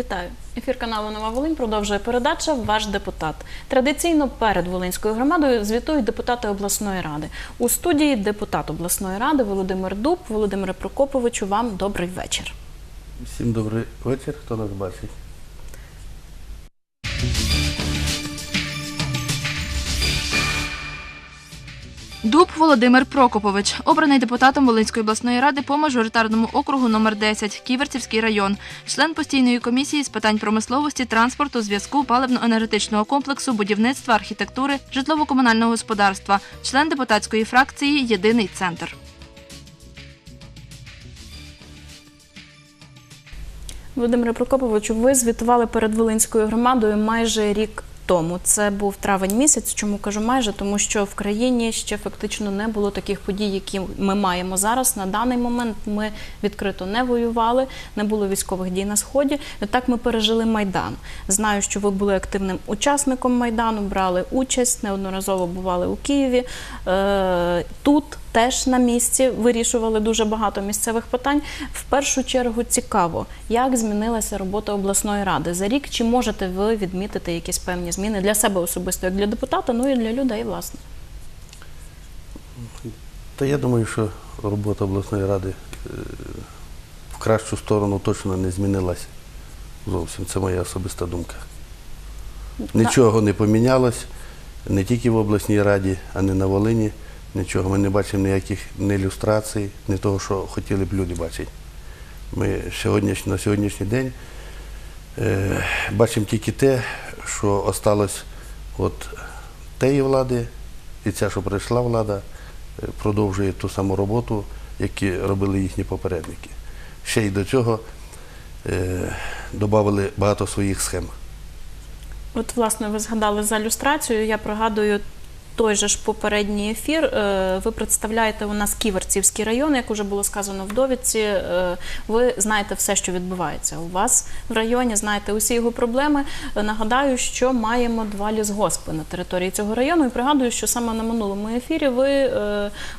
Вітаю. Ефір каналу Нова Волинь продовжує передача Ваш депутат. Традиційно перед Волинською громадою звітують депутати обласної ради. У студії депутат обласної ради Володимир Дуб. Володимире Прокоповичу, вам добрий вечір. Всім добрий вечір, хто нас бачить. Дуб Володимир Прокопович, обраний депутатом Волинської обласної ради по мажоритарному округу номер 10 Ківерцівський район, член постійної комісії з питань промисловості, транспорту, зв'язку, паливно-енергетичного комплексу, будівництва, архітектури, житлово-комунального господарства, член депутатської фракції Єдиний центр. Володимире Прокоповичу, ви звітували перед Волинською громадою майже рік тому. Це був травень місяць. Чому кажу майже? Тому що в країні ще фактично не було таких подій, які ми маємо зараз. На даний момент ми відкрито не воювали, не було військових дій на сході. Так ми пережили майдан. Знаю, що ви були активним учасником майдану, брали участь, неодноразово бували у Києві. Е, Тут теж на місці вирішували дуже багато місцевих питань. В першу чергу цікаво, як змінилася робота обласної ради за рік. Чи можете ви відмітити якісь певні зміни для себе особисто, як для депутата, ну і для людей, власне. Та я думаю, що робота обласної ради е, в кращу сторону точно не змінилася. Зовсім це моя особиста думка. Нічого не помінялось не тільки в обласній раді, а не на Волині. Нічого. Ми не бачимо ніяких не ілюстрацій, не того, що хотіли б люди бачити. Ми сьогодніш, на сьогоднішній день е, бачимо тільки те, що осталось від тієї влади, і ця, що прийшла влада, е, продовжує ту саму роботу, яку робили їхні попередники. Ще й до цього е, додали багато своїх схем. От, власне, ви згадали за люстрацію. Я пригадую той же ж попередній ефір. Е, Ви представляєте у нас Ківерцівський район, як уже було сказано в довідці. Е, Ви знаєте все, що відбувається у вас в районі, знаєте усі його проблеми. Е, Нагадаю, що маємо два лісгоспи на території цього району. І пригадую, що саме на минулому ефірі ви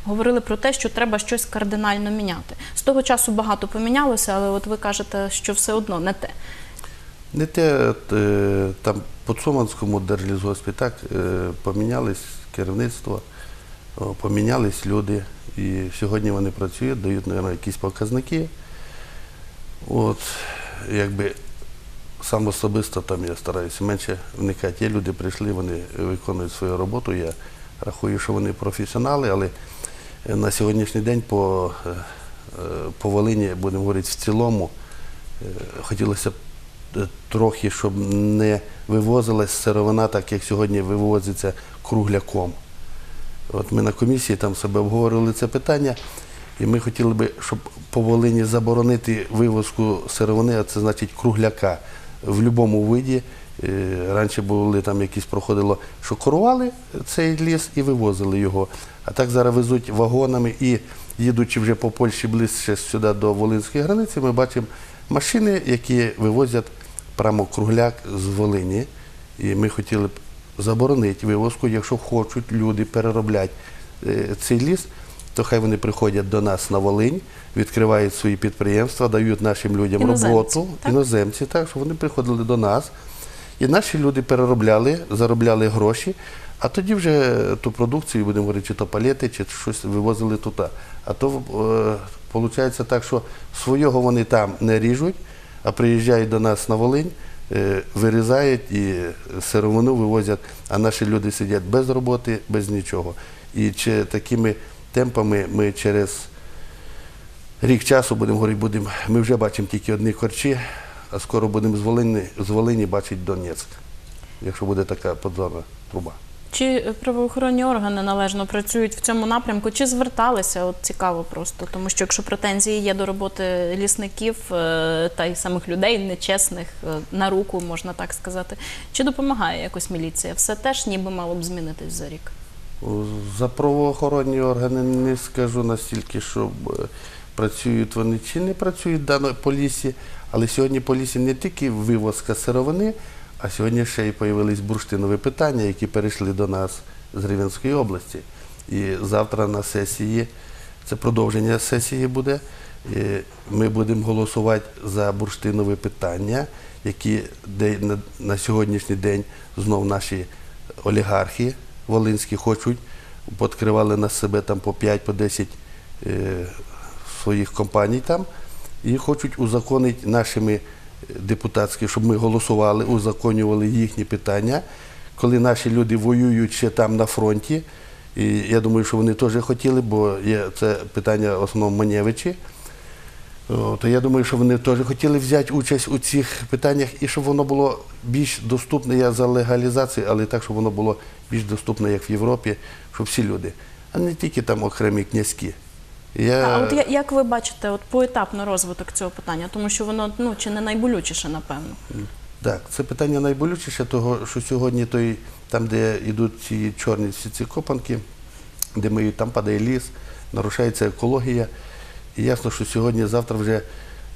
говорили про те, що треба щось кардинально міняти. З того часу багато помінялося, але от ви кажете, що все одно не те. Не те, там по Цуманському держлісгоспі так помінялись керівництво, помінялись люди. І сьогодні вони працюють, дають, мабуть, якісь показники. От, якби сам особисто там я стараюся менше вникати. Є люди прийшли, вони виконують свою роботу. Я рахую, що вони професіонали, але е, на сьогоднішній день по, е, е, по Волині, будемо говорити, в цілому, хотілося б трохи, щоб не вивозилась сировина, так як сьогодні вивозиться кругляком. От ми на комісії там себе обговорювали це питання, і ми хотіли би, щоб по Волині заборонити вивозку сировини, а це значить кругляка в будь-якому виді. Е, Раніше були там якісь проходило, що корували цей ліс і вивозили його. А так зараз везуть вагонами і їдучи вже по Польщі ближче сюди до Волинської границі, ми бачимо машини, які вивозять прямо кругляк з Волині. І ми хотіли б заборонити вивозку, якщо хочуть люди переробляти е, цей ліс, то хай вони приходять до нас на Волинь, відкривають свої підприємства, дають нашим людям Іноземці, роботу, так? іноземці, так, щоб вони приходили до нас. І наші люди переробляли, заробляли гроші, а тоді вже ту продукцію, будемо говорити, чи то палети, чи щось вивозили туди. А то виходить так, що свого вони там не ріжуть, а приїжджають до нас на Волинь, е, вирізають і сировину вивозять, а наші люди сидять без роботи, без нічого. І чи такими темпами ми через рік часу будемо говорити, будемо, ми вже бачимо тільки одні корчі, а скоро будемо з Волині, з Волині бачити Донецьк, якщо буде така подзорна труба. Чи правоохоронні органи належно працюють в цьому напрямку? Чи зверталися? От цікаво просто, тому що якщо претензії є до роботи лісників е, та й самих людей нечесних е, на руку, можна так сказати, чи допомагає якось міліція? Все теж ніби мало б змінитись за рік. За правоохоронні органи не скажу настільки, що е, працюють вони чи не працюють дано по лісі, але сьогодні по лісі не тільки вивозка сировини, а сьогодні ще й появились бурштинові питання, які перейшли до нас з Рівненської області. І завтра на сесії, це продовження сесії буде. Ми будемо голосувати за бурштинове питання. які на, сьогоднішній день знов наші олігархи волинські хочуть, відкривали на себе там по 5 по 10 е, своїх компаній там і хочуть узаконити нашими депутатськими, щоб ми голосували, узаконювали їхні питання, коли наші люди воюють ще там на фронті. І я думаю, що вони теж хотіли, бо є це питання в основному Манєвичі. То я думаю, що вони теж хотіли взяти участь у цих питаннях і щоб воно було більш доступне. Я за легалізацію, але так, щоб воно було більш доступне, як в Європі, щоб всі люди, а не тільки там окремі князькі. Я... А от я- як ви бачите, от поетапно розвиток цього питання, тому що воно ну чи не найболючіше, напевно. Так, це питання найболючіше, того, що сьогодні той, там, де йдуть ці чорні всі ці копанки, де миють, там падає ліс, нарушається екологія. І ясно, що сьогодні, завтра вже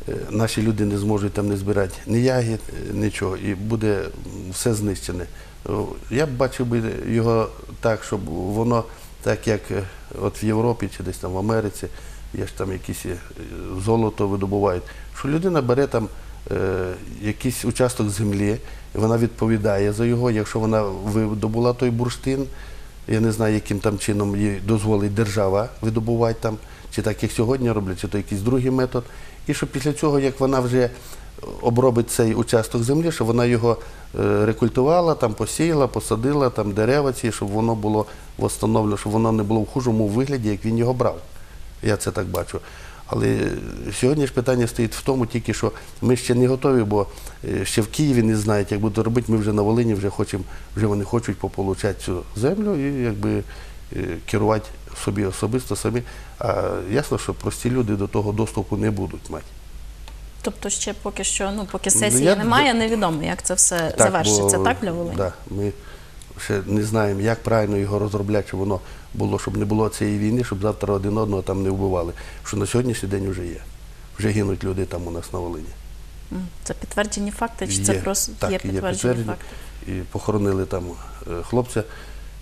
е, наші люди не зможуть там не збирати ні ягід, е, нічого, і буде м, все знищене. О, Я б бачив би його так, щоб воно, так як е, от в Європі чи десь там в Америці, є ж там якісь е, золото видобувають, що людина бере там е, якийсь участок землі, вона відповідає за його. Якщо вона видобула той бурштин, я не знаю, яким там чином їй дозволить держава видобувати там, чи так як сьогодні роблять, чи то якийсь другий метод. І що після цього, як вона вже обробить цей участок землі, щоб вона його е, рекультувала, там посіяла, посадила там дерева ці, щоб воно було встановлено, щоб воно не було в хужому вигляді, як він його брав. Я це так бачу. Але сьогодні ж питання стоїть в тому, тільки що ми ще не готові, бо е, ще в Києві не знають, як будуть робити. Ми вже на Волині вже хочемо, вже вони хочуть пополучати цю землю і якби е, керувати собі особисто самі. А ясно, що прості люди до того доступу не будуть мати. Тобто ще поки що, ну поки Ну, сесії я- немає, невідомо, як це все завершиться, так для Волині? Да, ми ще не знаємо, як правильно його розробляти, щоб воно було, щоб не було цієї війни, щоб завтра один одного там не вбивали. Що на сьогоднішній день вже є. Вже гинуть люди там у нас на Волині. М, Це підтверджені факти, чи це Є, просто так, є підтверджені підтверджені. факти? І похоронили там е, хлопця.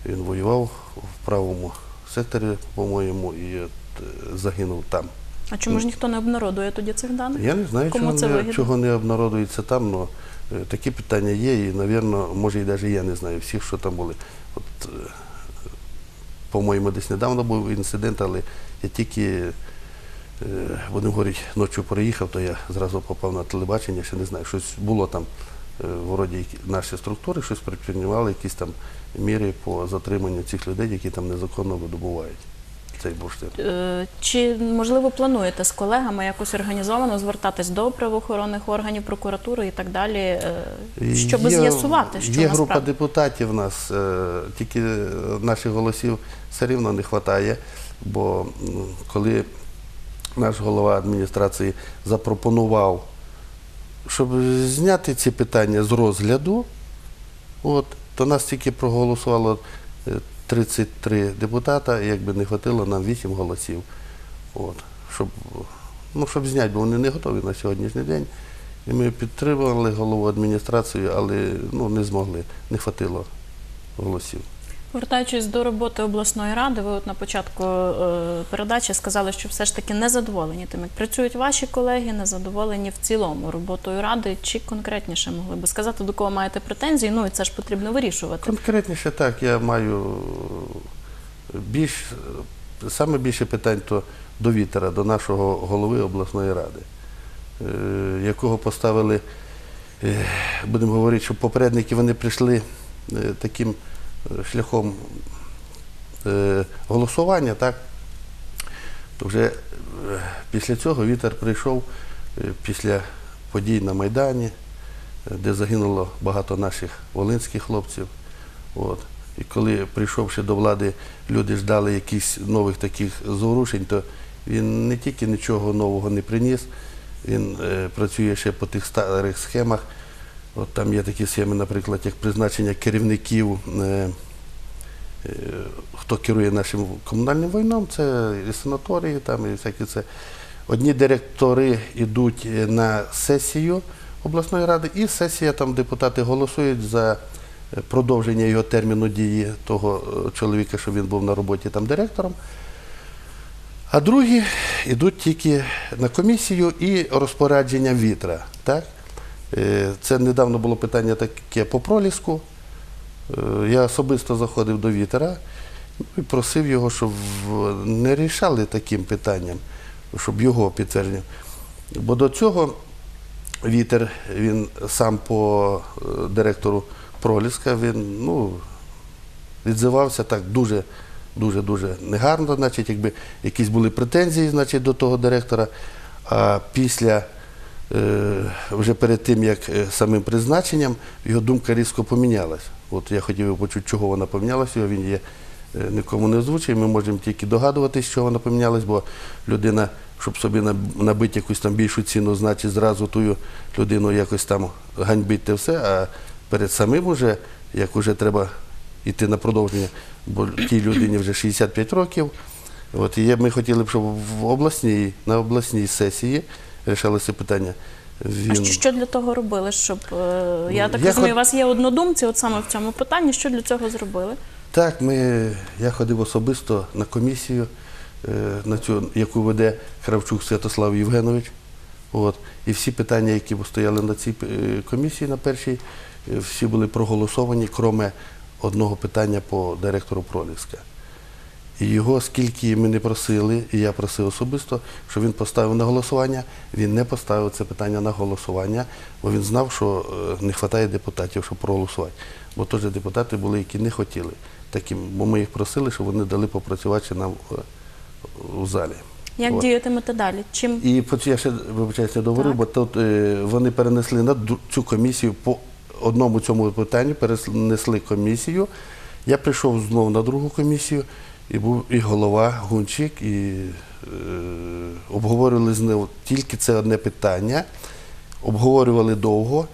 Він воював в правому секторі, по-моєму, і от, е, загинув там. А чому ж ніхто не обнародує тоді цих даних? Я не знаю, Кому чого це не, чого не обнародується там, але такі питання є, і, напевно, може і навіть я не знаю всіх, що там були. От, е, по-моєму, десь недавно був інцидент, але я тільки, е, будемо говорити, ночі приїхав, то я зразу попав на телебачення, ще не знаю, щось було там, е, вроді наші структури щось предприймали, якісь там міри по затриманню цих людей, які там незаконно видобувають цей бурштин. Е, Чи можливо плануєте з колегами якось організовано звертатись до правоохоронних органів, прокуратури і так далі, е, щоб з'ясувати, що є група насправді? депутатів у нас, е, тільки наших голосів все рівно не вистачає, бо коли наш голова адміністрації запропонував, щоб зняти ці питання з розгляду, от, то нас тільки проголосувало 33 депутата, якби не хватило нам 8 голосів. От, щоб, ну, щоб зняти, бо вони не готові на сьогоднішній день. І ми підтримували голову адміністрації, але ну, не змогли, не хватило голосів. Повертаючись до роботи обласної ради, ви от на початку е, передачі сказали, що все ж таки не задоволені тим, як працюють ваші колеги, не задоволені в цілому роботою ради. Чи конкретніше могли би сказати, до кого маєте претензії? Ну і це ж потрібно вирішувати. Конкретніше так, я маю більш, саме більше питань то до вітера, до нашого голови обласної ради, е, якого поставили, е, будемо говорити, що попередники вони прийшли е, таким е, шляхом е, голосування, так? То вже е, після цього вітер прийшов е, після подій на Майдані, де загинуло багато наших волинських хлопців. От. І коли прийшовши до влади, люди ждали якихось нових таких зворушень, то він не тільки нічого нового не приніс, він працює ще по тих старих схемах. От там є такі схеми, наприклад, як призначення керівників, е, е, хто керує нашим комунальним майном, це і санаторії, там, і всякі це. Одні директори йдуть е, на сесію обласної ради, і сесія там депутати голосують за продовження його терміну дії того чоловіка, що він був на роботі там директором. А другі йдуть тільки на комісію і розпорядження вітра. Так? Е, Це недавно було питання таке по проліску. Е, Я особисто заходив до вітера і просив його, щоб не рішали таким питанням, щоб його підтвердження. Бо до цього вітер, він сам по е, директору Проліска, він ну, відзивався так дуже, дуже, дуже негарно, значить, якби якісь були претензії, значить, до того директора. А після, вже перед тим, як е, самим призначенням, його думка різко помінялась. От я хотів почути, чого вона помінялася, він є е, нікому не озвучує. Ми можемо тільки догадуватись, що вона помінялась, бо людина, щоб собі набити якусь там більшу ціну, значить зразу ту людину якось там ганьбить те все, а перед самим уже, як уже треба йти на продовження, бо тій людині вже 65 років. От, і ми хотіли б, щоб в обласній, на обласній сесії рішалося питання. Він... А що, що для того робили? Щоб е, я так Я розумію, хот- у вас є однодумці, от саме в цьому питанні. Що для цього зробили? Так, ми, я ходив особисто на комісію, е, на цю, яку веде Кравчук Святослав Євгенович. От. І всі питання, які стояли на цій е, комісії на першій, всі були проголосовані, кроме одного питання по директору Проліска. І його, скільки ми не просили, і я просив особисто, щоб він поставив на голосування, він не поставив це питання на голосування, бо він знав, що е, не вистачає депутатів, щоб проголосувати. Бо теж депутати були, які не хотіли таким, бо ми їх просили, щоб вони дали попрацювати нам е, у залі. Як От. діятимете далі? Чим І я ще вибачаюсь, не договорив, бо тут е, вони перенесли на цю комісію по одному цьому питанню, перенесли комісію. Я прийшов знову на другу комісію, і був і голова Гунчик, і е, обговорювали з ним тільки це одне питання, обговорювали довго.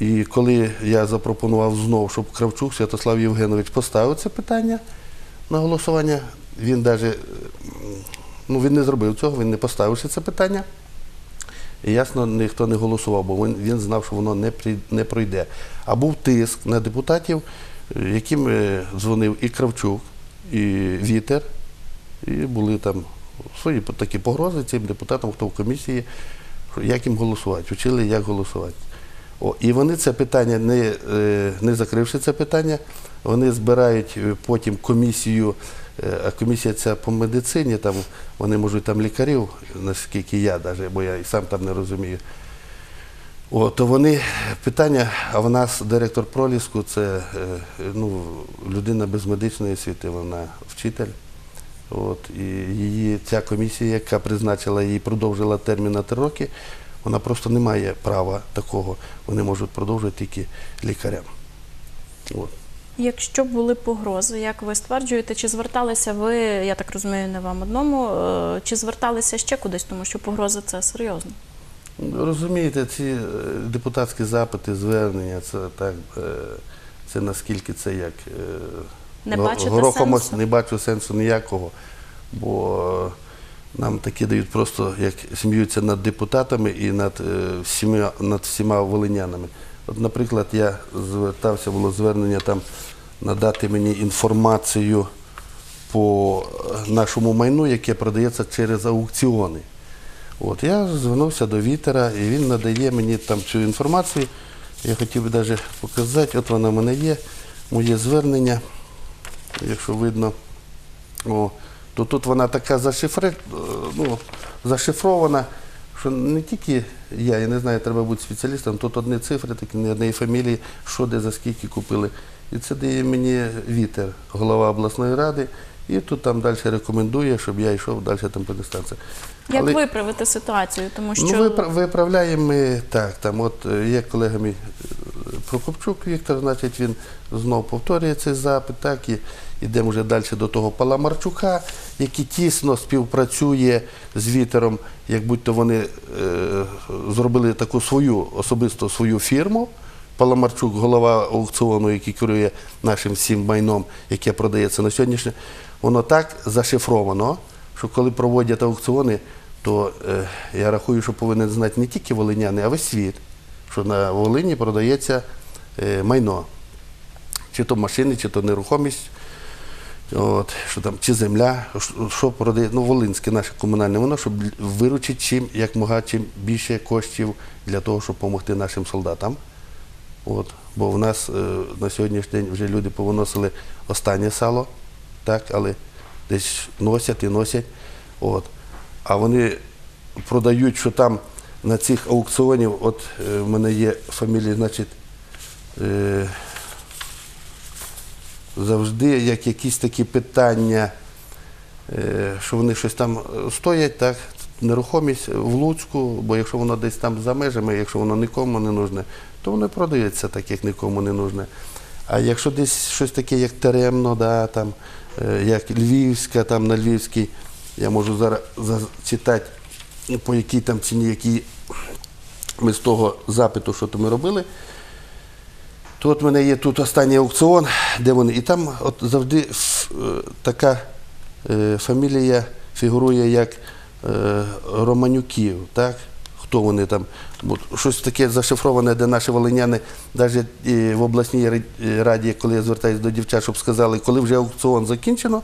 І коли я запропонував знову, щоб Кравчук Святослав Євгенович поставив це питання на голосування, він навіть ну, він не зробив цього, він не поставив ще це питання. І ясно, ніхто не голосував, бо він, він знав, що воно не, при, не пройде. А був тиск на депутатів, яким е, дзвонив і Кравчук, і Вітер, і були там свої такі погрози цим депутатам, хто в комісії, як їм голосувати, вчили, як голосувати. О, і вони це питання, не, е, не закривши це питання, вони збирають е, потім комісію, е, а комісія ця по медицині, там вони можуть там лікарів, наскільки я навіть, бо я і сам там не розумію. О, то вони питання, а в нас директор проліску це е, ну, людина без медичної освіти, вона вчитель. От, і її ця комісія, яка призначила її, продовжила термін на три роки, вона просто не має права такого. Вони можуть продовжувати тільки лікарям. От. Якщо були погрози, як ви стверджуєте, чи зверталися ви, я так розумію, не вам одному, е, чи зверталися ще кудись, тому що погрози це серйозно. Розумієте, ці е, депутатські запити, звернення, це так, е, це наскільки це як е, Не бачите горохом сенсу? не бачу сенсу ніякого, бо нам такі дають просто, як сміються над депутатами і над всіма, над всіма волинянами. От, наприклад, я звертався, було звернення там надати мені інформацію по нашому майну, яке продається через аукціони. От, я звернувся до Вітера, і він надає мені там цю інформацію. Я хотів би навіть показати, от вона в мене є, моє звернення, якщо видно. О, то тут вона така зашифре, ну, зашифрована, що не тільки я, я не знаю, треба бути спеціалістом, тут одні цифри, такі не однієї фамілії, що де за скільки купили. І це дає мені вітер, голова обласної ради, і тут там далі рекомендує, щоб я йшов далі там по дистанції. Як Але- виправити ситуацію? Тому що Ну, випра- виправляємо ми так. Там от е, є колега мій е, Прокопчук Віктор, значить він знов повторює цей запит, так і йдемо вже далі до того Паламарчука, який тісно співпрацює з вітером, як будь-то вони е, зробили таку свою особисто свою фірму. Паламарчук, голова аукціону, який керує нашим всім майном, яке продається на сьогоднішнє, воно так зашифровано, що коли проводять аукціони, то е, я рахую, що повинен знати не тільки волиняни, а весь світ, що на Волині продається е, майно, чи то машини, чи то нерухомість. Чи земля, що- продає, ну, Волинське наше комунальне, воно, щоб виручити чим, як мога, чим більше коштів для того, щоб допомогти нашим солдатам. Бо в нас е, на сьогоднішній день вже люди повиносили останнє сало, так, але десь носять і носять. От. А вони продають, що там на цих аукціонів, от е, в мене є фамілія, значить, е, завжди як якісь такі питання, е, що вони щось там е, стоять, так, нерухомість в Луцьку, бо якщо воно десь там за межами, якщо воно нікому не нужне, то воно продається так, як нікому не нужне. А якщо десь щось таке, як Теремно, да, там, як Львівська, там на Львівській, я можу зараз зачитати, по якій там ціні, які ми з того запиту, що то ми робили. То от в мене є тут останній аукціон, де вони. І там от завжди е, така е, фамілія фігурує як е, Романюків, так? Хто вони там? Бо щось таке зашифроване, де наші волиняни, навіть е, в обласній раді, коли я звертаюся до дівчат, щоб сказали, коли вже аукціон закінчено,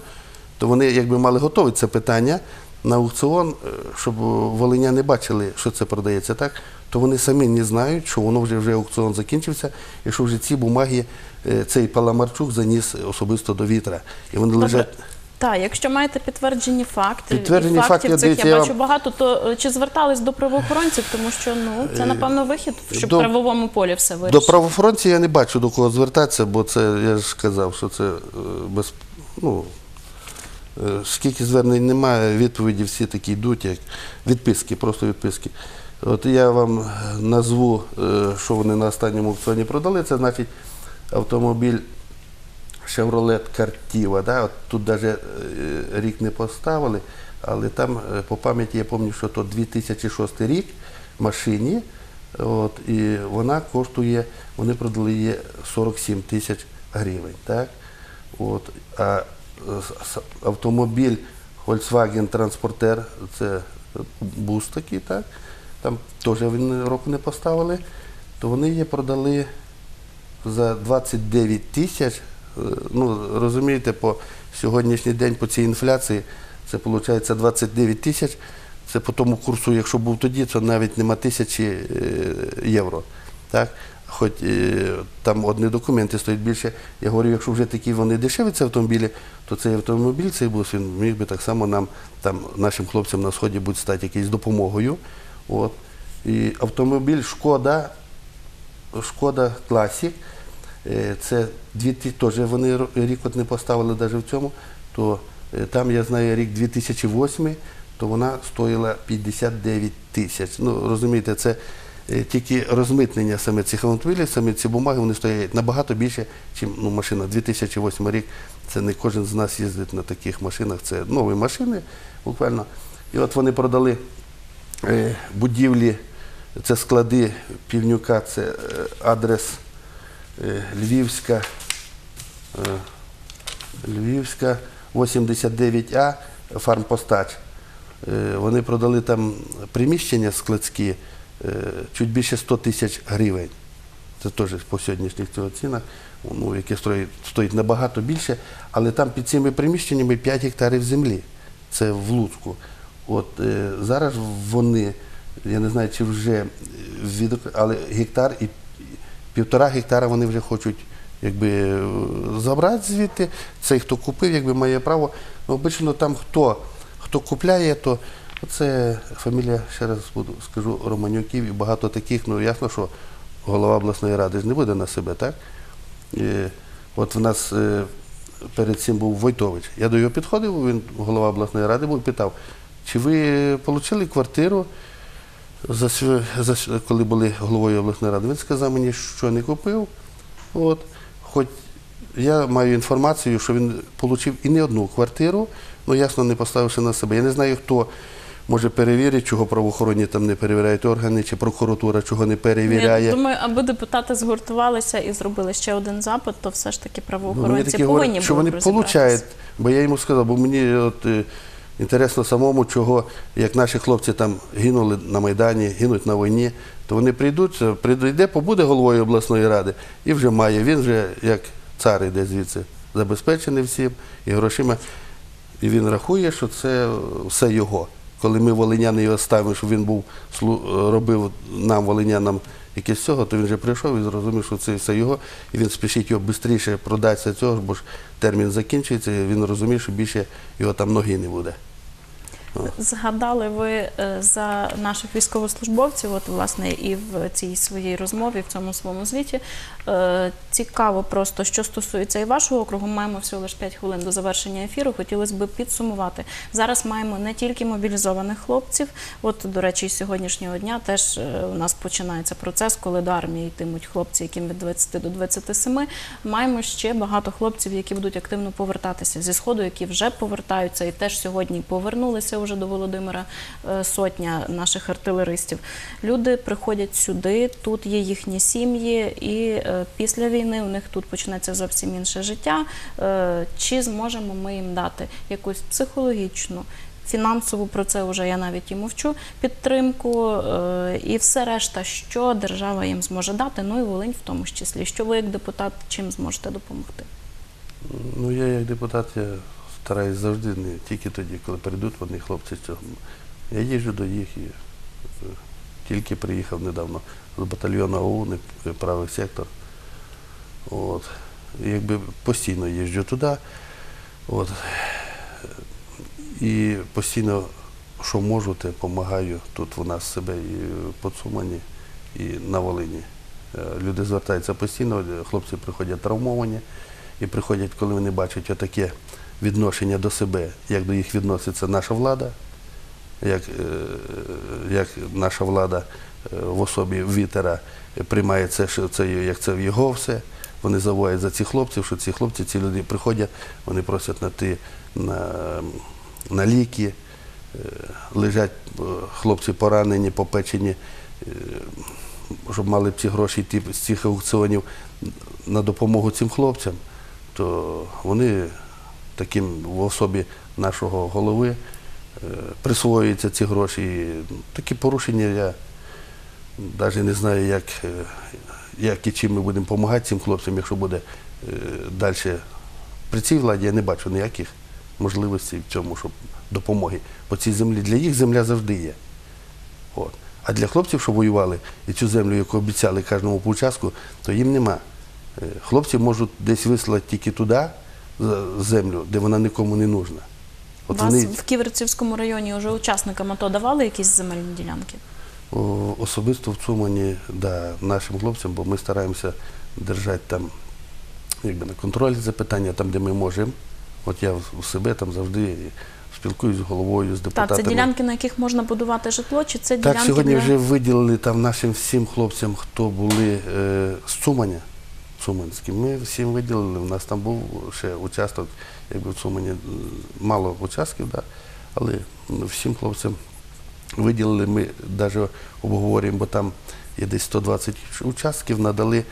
то вони якби мали готове це питання на аукціон, е, щоб волиняни бачили, що це продається, так? То вони самі не знають, що воно вже, вже аукціон закінчився, і що вже ці бумаги е, цей Паламарчук заніс особисто до вітра. І вони лежать. Так, якщо маєте підтверджені факти, Підтверджені і фактів факти, цих дивіться, я я бачу багато, то е, чи звертались до правоохоронців, тому що ну це напевно вихід, щоб до- в правовому полі все До вирішити. правоохоронців я не бачу до кого звертатися, бо це я ж казав, що це е, без ну. е, Скільки звернень немає, відповіді всі такі йдуть, як відписки, просто відписки. От я вам е, назву, е, що вони на останньому аукціоні продали. Це значить автомобіль Chevrolet Captiva. Да? От тут навіть рік не поставили, але там е, по пам'яті я пам'ятаю, що то 2006 рік машині. От, і вона коштує, вони продали її 47 тисяч гривень. Так? От, а е, автомобіль Volkswagen Transporter, це бус такий, так? там теж він року не поставили, то вони її продали за 29 тисяч. Е, Ну, розумієте, по сьогоднішній день по цій інфляції це виходить 29 тисяч. Це по тому курсу, якщо був тоді, то навіть нема тисячі е, євро. Так? Хоч е, там одні документи стоять більше. Я говорю, якщо вже такі вони дешеві, ці автомобілі, то цей автомобіль, цей бус, він міг би так само нам, там, нашим хлопцям на сході будь стати якоюсь допомогою. От. І автомобіль Шкода Шкода Класік. Е, Це дві теж вони рік не поставили навіть в цьому. То е, там я знаю рік 2008, то вона стоїла 59 тисяч. Ну розумієте, це е, тільки розмитнення саме цих автомобілів, саме ці бумаги вони стоять набагато більше, ніж ну, машина. 2008 рік. Це не кожен з нас їздить на таких машинах. Це нові машини, буквально. І от вони продали будівлі, це склади півнюка, це адрес Львівська, е, Львівська, 89А, фармпостач. Е, Вони продали там приміщення складські е, чуть більше 100 тисяч гривень. Це теж по сьогоднішніх цього цінах, ну, яке стоїть, набагато більше, але там під цими приміщеннями 5 гектарів землі. Це в Луцьку. От е, зараз вони, я не знаю, чи вже від, але гектар і півтора гектара вони вже хочуть якби, е, забрати звідти. Цей, хто купив, якби має право. Ну, обично там хто, хто купляє, то це фамілія, ще раз буду скажу, Романюків і багато таких, ну ясно, що голова обласної ради ж не буде на себе, так? Е, от в нас е, перед цим був Войтович. Я до його підходив, він голова обласної ради був і питав, чи ви отримали квартиру, за, за, коли були головою обласної ради? Він сказав мені, що не купив. От. Хоч я маю інформацію, що він отримав і не одну квартиру, ну ясно, не поставивши на себе. Я не знаю, хто може перевірити, чого правоохоронні там не перевіряють органи, чи прокуратура чого не перевіряє. Я думаю, аби депутати згуртувалися і зробили ще один запит, то все ж таки Ну, правоохоронці такі повинні говорять, що вони розібратися. получають, бо я йому сказав, бо мені от, е, інтересно самому, чого, як наші хлопці там гинули на Майдані, гинуть на війні, то вони прийдуть, прийде, побуде головою обласної ради і вже має, він вже як цар іде звідси забезпечений всім і грошима. І він рахує, що це все його. Коли ми волиняни його ставимо, щоб він був робив нам, волинянам, якесь цього, то він вже прийшов і зрозумів, що це все його, і він спішить його швидше продатися цього, бо ж термін закінчується, і він розуміє, що більше його там ноги не буде. Згадали ви е, за наших військовослужбовців, от власне і в цій своїй розмові, в цьому своєму звіті. Е, Цікаво просто, що стосується і вашого округу, маємо всього лише 5 хвилин до завершення ефіру. Хотілося б підсумувати. Зараз маємо не тільки мобілізованих хлопців. От, до речі, з сьогоднішнього дня теж е, у нас починається процес, коли до армії йтимуть хлопці, яким від 20 до 27. Маємо ще багато хлопців, які будуть активно повертатися зі сходу, які вже повертаються і теж сьогодні повернулися вже до Володимира е, сотня наших артилеристів. Люди приходять сюди, тут є їхні сім'ї, і е, після війни у них тут почнеться зовсім інше життя. Е, Чи зможемо ми їм дати якусь психологічну? Фінансову про це вже я навіть і мовчу підтримку і все решта, що держава їм зможе дати, ну і Волинь в тому числі. Що ви як депутат чим зможете допомогти? Ну, я як депутат, я стараюсь завжди, не тільки тоді, коли прийдуть вони хлопці цього. Я їжджу до їх і е, тільки приїхав недавно з батальйону ОУН, правий сектор. От. Якби постійно їжджу туди. От. І постійно, що можу, те допомагаю тут у нас себе і в і на Волині. Е, Люди звертаються постійно, е, хлопці приходять травмовані і приходять, коли вони бачать отаке відношення до себе, як до їх відноситься наша влада, як, е, як наша влада е, в особі Вітера приймає це, що це як це в його все. Вони заводять за цих хлопців, що ці хлопці, ці люди приходять, вони просять на ти на, на ліки, е, лежать хлопці поранені, попечені, щоб мали б ці гроші з цих аукціонів на допомогу цим хлопцям, то вони таким в особі нашого голови е, присвоюються ці гроші. Такі порушення я навіть не знаю, як, е, як і чим ми будемо допомагати цим хлопцям, якщо буде далі при цій владі, я не бачу ніяких можливостей в цьому, щоб допомоги. По цій землі для їх земля завжди є. От. А для хлопців, що воювали і цю землю, яку обіцяли кожному по участку, то їм нема. Е, Хлопці можуть десь вислати тільки туди землю, де вона нікому не нужна. От Вас вони в Ківерцівському районі вже учасникам АТО давали якісь земельні ділянки? о, особисто в Цумані, да, нашим хлопцям, бо ми стараємося держати там якби, на контролі запитання, там, де ми можемо. От я в себе там завжди спілкуюсь з головою, з Так, це ділянки, на яких можна будувати житло, чи це Так, ділянки сьогодні для... вже виділили там нашим всім хлопцям, хто були е, з Цуманя, Цуманські. Ми всім виділили. У нас там був ще участок, якби в Цумані мало участків, да, але всім хлопцям виділили. Ми навіть обговорюємо, бо там є десь 120 участків, надали,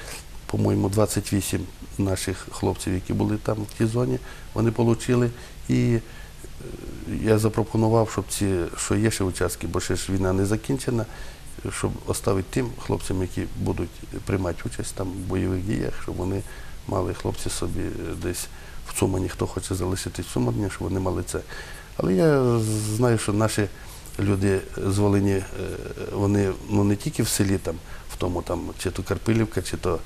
по-моєму, 28 наших хлопців, які були там в тій зоні, вони отримали. І я запропонував, щоб ці, що є ще участки, бо ще ж війна не закінчена, щоб оставити тим хлопцям, які будуть приймати участь там в бойових діях, щоб вони мали хлопці собі десь в Цумані, хто хоче залишитись в Цумані, щоб вони мали це. Але я знаю, що наші люди з Волині, е, вони ну, не тільки в селі, там, в тому там, чи то Карпилівка, чи то е,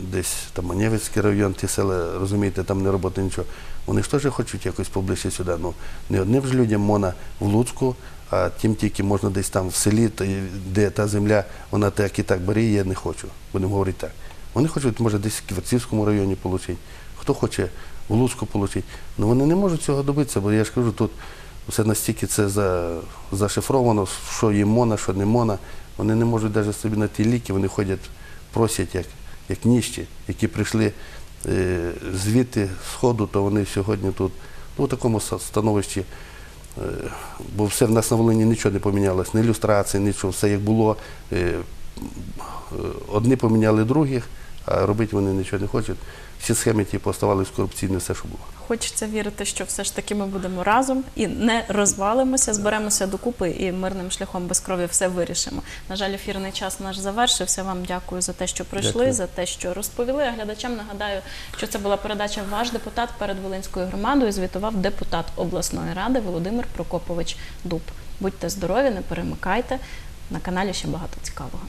десь там Манєвицький район, ті села, розумієте, там не роботи нічого. Вони ж теж хочуть якось поближче сюди. Ну, не одним ж людям можна в Луцьку, а тим тільки можна десь там в селі, де та земля, вона так і так бери, я не хочу. Будемо говорити так. Вони хочуть, може, десь в Ківерцівському районі отримати, хто хоче в Луцьку отримати. Ну вони не можуть цього добитися, бо я ж кажу, тут все настільки це за, зашифровано, що їм мона, що не мона. Вони не можуть навіть собі на ті ліки, вони ходять, просять як, як ніщі, які прийшли е, звідти сходу, то вони сьогодні тут ну, в такому становищі. Е, бо все в нас на Волині нічого не помінялось, ні ілюстрації, нічого, все як було. Е, е, Одні поміняли других, а робити вони нічого не хочуть. Всі схеми ті поставались корупційні, все, що було. Хочеться вірити, що все ж таки ми будемо разом і не розвалимося, зберемося докупи і мирним шляхом без крові все вирішимо. На жаль, ефірний час наш завершився. Вам дякую за те, що прийшли, Дякую. за те, що розповіли. А глядачам нагадаю, що це була передача Ваш депутат перед Волинською громадою. Звітував депутат обласної ради Володимир Прокопович Дуб. Будьте здорові, не перемикайте. На каналі ще багато цікавого.